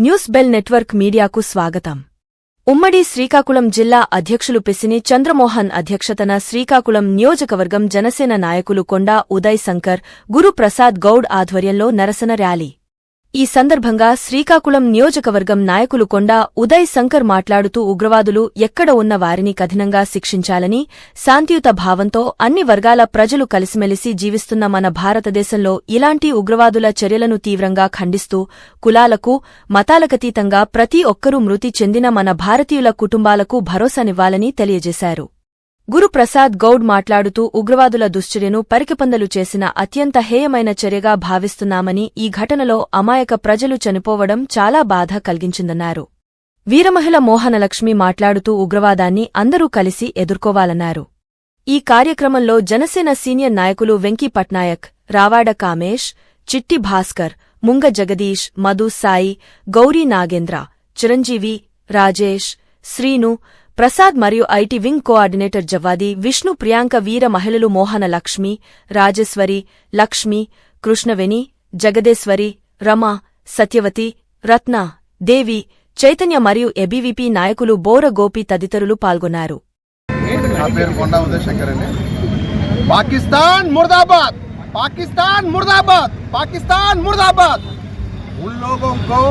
News bell network మీడియాకు స్వాగతం. ఉమ్మడి శ్రీకాకుళం జిల్లా అధ్యక్షులు పెసిని చంద్రమోహన్ అధ్యక్షతన శ్రీకాకుళం నియోజకవర్గం జనసేన నాయకులు కొండా ఉదయ్ శంకర్ గురుప్రసాద్ గౌడ్ ఆధ్వర్యంలో నరసన ర్యాలీ. ఈ సందర్భంగా శ్రీకాకుళం నియోజకవర్గం నాయకులు కొండా ఉదయ్ శంకర్ మాట్లాడుతూ ఉగ్రవాదులు ఎక్కడ ఉన్న వారిని కఠినంగా శిక్షించాలని శాంతియుత భావంతో అన్ని వర్గాల ప్రజలు కలిసిమెలిసి జీవిస్తున్న మన భారతదేశంలో ఇలాంటి ఉగ్రవాదుల చర్యలను తీవ్రంగా ఖండిస్తూ కులాలకు మతాలకతీతంగా ప్రతి ఒక్కరూ మృతి చెందిన మన భారతీయుల కుటుంబాలకు భరోసానివ్వాలని తెలియజేశారు. గురుప్రసాద్ గౌడ్ మాట్లాడుతూ ఉగ్రవాదుల దుశ్చర్యను పరికపందలు చేసిన అత్యంత హేయమైన చర్యగా భావిస్తున్నామని ఈ ఘటనలో అమాయక ప్రజలు చనిపోవడం చాలా బాధ కలిగించిందన్నారు. వీరమహిళ మోహనలక్ష్మి మాట్లాడుతూ ఉగ్రవాదాన్ని అందరూ కలిసి ఎదుర్కోవాలన్నారు. ఈ కార్యక్రమంలో జనసేన సీనియర్ నాయకులు వెంకీ పట్నాయక్ రావాడ కామేష్ చిట్టి భాస్కర్ ముంగ జగదీష్ మధు సాయి గౌరీ నాగేంద్ర చిరంజీవి రాజేష్ శ్రీను ప్రసాద్ మరియు IT wing coordinator Jawwadi Vishnu Priyanka Veera మహిళలు మోహన లక్ష్మి రాజేశ్వరి లక్ష్మి కృష్ణవేణి జగదేశ్వరి రమ సత్యవతి రత్న దేవి చైతన్య మరియు ఎబీవీపీ నాయకులు బోర గోపి తదితరులు పాల్గొన్నారు నా పేరు కొండా ఉదయ్ శంకర్ అండి पाकिस्तान मुर्दाबाद पाकिस्तान मुर्दाबाद पाकिस्तान मुर्दाबाद उन लोगों को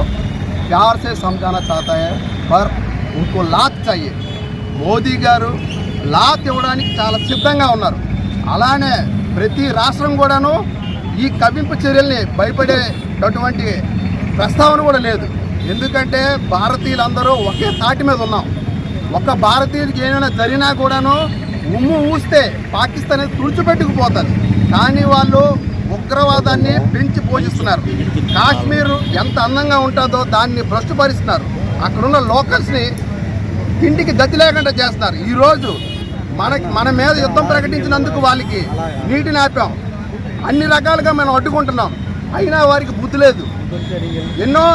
प्यार से समझाना चाहता है पर उनको लात चाहिए మోదీ గారు లాత్ ఇవ్వడానికి చాలా సిద్ధంగా ఉన్నారు అలానే ప్రతి రాష్ట్రం కూడాను ఈ కవింపు చర్యల్ని భయపడేటటువంటి ప్రస్తావన కూడా లేదు ఎందుకంటే భారతీయులందరూ ఒకే తాటి మీద ఉన్నాం ఒక భారతీయుడికి ఏమైనా జరిగినా కూడాను ఉమ్ము ఊస్తే పాకిస్తాన్ అనేది తుడిచిపెట్టుకుపోతుంది కానీ వాళ్ళు ఉగ్రవాదాన్ని పెంచి పోషిస్తున్నారు కాశ్మీర్ ఎంత అందంగా ఉంటుందో దాన్ని భ్రష్టుపరిస్తున్నారు అక్కడున్న లోకల్స్ని తిండికి దతి లేకుండా చేస్తారు. ఈరోజు మన మన మీద యుద్ధం ప్రకటించినందుకు వాళ్ళకి నీటిని ఆపాం. అన్ని రకాలుగా మనం అడ్డుకుంటున్నాం. అయినా వారికి బుద్ధి లేదు. ఎన్నో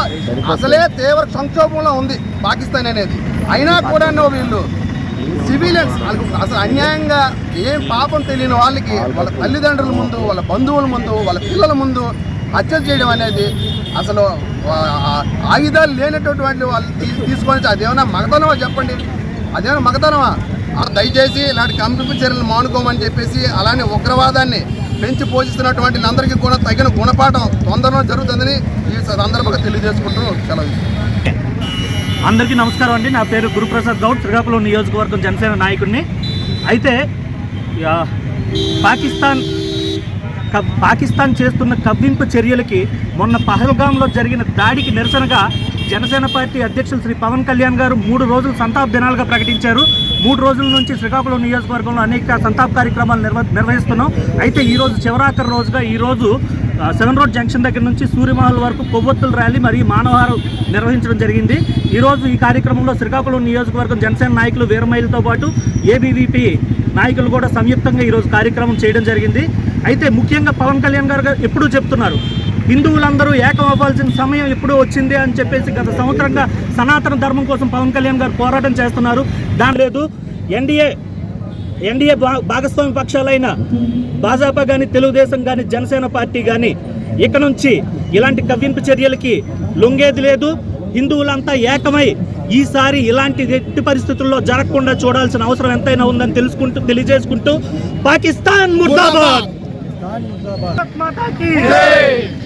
అసలే తీవ్ర సంక్షోభంలో ఉంది పాకిస్తాన్ అనేది. అయినా కూడా వీళ్ళు సివిలియన్స్ వాళ్ళకి అసలు అన్యాయంగా ఏం పాపం తెలియని వాళ్ళకి వాళ్ళ తల్లిదండ్రుల ముందు వాళ్ళ బంధువుల ముందు వాళ్ళ పిల్లల ముందు హత్యలు చేయడం అనేది అసలు ఆయుధాలు లేనటువంటి వాళ్ళు తీసుకొని అదేమన్నా మగతనమా చెప్పండి? అదేమన్నా మగతనమా? దయచేసి ఇలాంటి కంపెనీ చర్యలు మానుకోమని చెప్పేసి అలానే ఉగ్రవాదాన్ని పెంచి పోషిస్తున్నటువంటి అందరికీ కూడా తగిన గుణపాఠం తొందరలో జరుగుతుందని ఈ సందర్భంగా తెలియజేసుకుంటూ సెలవు అందరికీ నమస్కారం అండి. నా పేరు గురుప్రసాద్ గౌడ్. శ్రీకాకుళం నియోజకవర్గం జనసేన నాయకుడిని. అయితే పాకిస్తాన్ పాకిస్తాన్ చేస్తున్న కవ్వింపు చర్యలకి మొన్న పహల్గాంలో జరిగిన దాడికి నిరసనగా జనసేన పార్టీ అధ్యక్షులు శ్రీ పవన్ కళ్యాణ్ గారు మూడు రోజులు సంతాప దినాలుగా ప్రకటించారు. మూడు రోజుల నుంచి శ్రీకాకుళం నియోజకవర్గంలో అనేక సంతాప కార్యక్రమాలు నిర్వ నిర్వహిస్తున్నాం. అయితే ఈరోజు చివరాఖరి రోజుగా ఈరోజు రోజు సెవెన్ రోడ్ జంక్షన్ దగ్గర నుంచి సూర్యమహల్ వరకు కొవ్వొత్తుల ర్యాలీ మరియు మానవహారం నిర్వహించడం జరిగింది. ఈరోజు ఈ కార్యక్రమంలో శ్రీకాకుళం నియోజకవర్గం జనసేన నాయకులు వీరమైలతో పాటు ఏబీవీపీ నాయకులు కూడా సంయుక్తంగా ఈరోజు కార్యక్రమం చేయడం జరిగింది. అయితే ముఖ్యంగా పవన్ కళ్యాణ్ గారు ఎప్పుడూ చెప్తున్నారు హిందువులందరూ ఏకం అవ్వాల్సిన సమయం ఎప్పుడూ వచ్చింది అని చెప్పేసి గత సంవత్సరంగా సనాతన ధర్మం కోసం పవన్ కళ్యాణ్ గారు పోరాటం చేస్తున్నారు. దాని లేదు ఎన్డీఏ ఎన్డీఏ భాగస్వామి పక్షాలైన భాజపా కానీ తెలుగుదేశం కానీ జనసేన పార్టీ కానీ ఇక నుంచి ఇలాంటి కవ్వింపు చర్యలకి లొంగేది లేదు. హిందువులంతా ఏకమై ఈసారి ఇలాంటి ఎట్టి పరిస్థితుల్లో జరగకుండా చూడాల్సిన అవసరం ఎంతైనా ఉందని తెలుసుకుంటూ తెలియజేసుకుంటూ పాకిస్తాన్ ముర్దాబాద్! माता की।